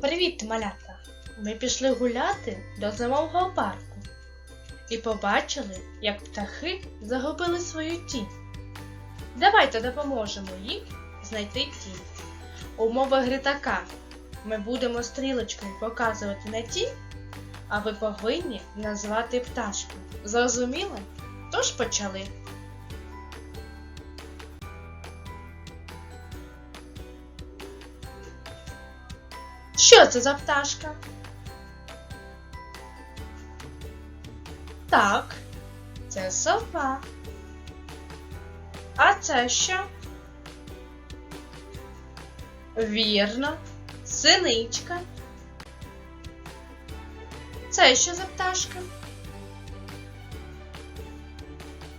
Привіт, малята! Ми пішли гуляти до зимового парку і побачили, як птахи загубили свою тінь. Давайте допоможемо їм знайти тінь. Умова гри така. Ми будемо стрілочкою показувати на тінь, а ви повинні назвати пташку. Зрозуміли? Тож почали. Що це за пташка? Так, це сова. А це що? Вірно, синичка. Це що за пташка?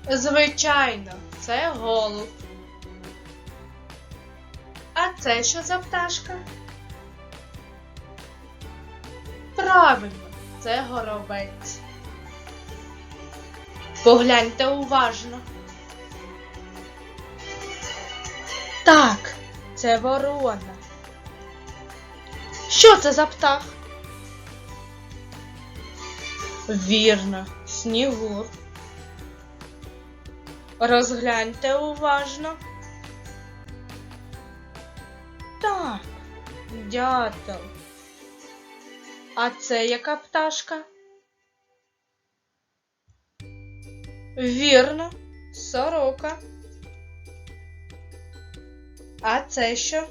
Звичайно, це голуб. А це що за пташка? Правильно, це горобець. Погляньте уважно. Так, це ворона. Що це за птах? Вірно, снігур. Розгляньте уважно. Так, дятел. А це яка пташка? Вірно, сорока. А це що?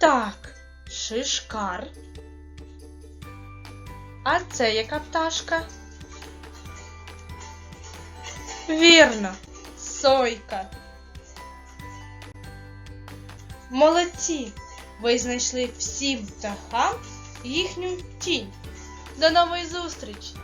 Так, шишкар. А це яка пташка? Вірно, сойка. Молодці! Ви знайшли всім птахам їхню тінь. До нової зустрічі!